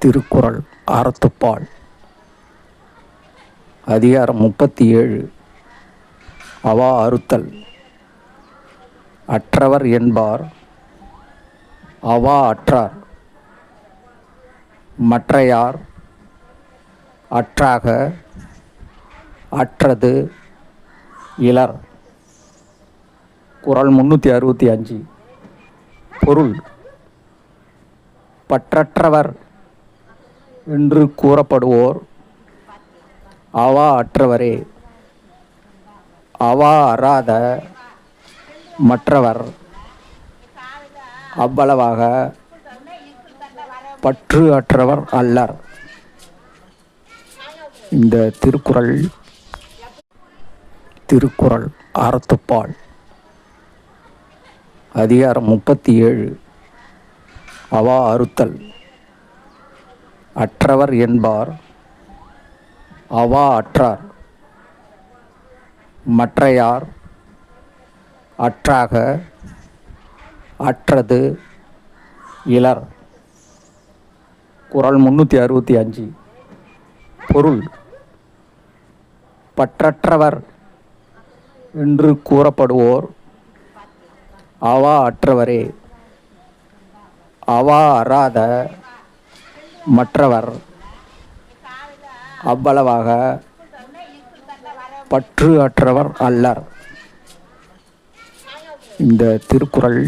திருக்குறள் அறத்துப்பால். அதிகாரம் முப்பத்தி ஏழு அவா அறுத்தல். அற்றவர் என்பார். அவா அற்றார். மற்றையார் அற்றாக அற்றது இலர். குறள் முந்நூற்றி அறுபத்தி அஞ்சு. பொருள். பற்றற்றவர் என்று கூறப்படுவோர். அவா அற்றவரே. அவா அறாத மற்றவர். அவ்வளவாக பற்று அற்றவர் அல்லர். இந்த திருக்குறள் திருக்குறள் அறத்துப்பால். அதிகாரம் முப்பத்தி ஏழு. அவா அறுத்தல். அற்றவர் என்பார். அவா அற்றார். மற்றையார் அற்றாக அற்றது இலர். குரல் முந்நூற்றி அறுபத்தி அஞ்சு. பொருள் பற்றற்றவர் என்று கூறப்படுவோர். அவா அற்றவரே. அவா அறாத மற்றவர் அவ்வளவாக பற்று அற்றவர் அல்லர். இந்த திருக்குறள்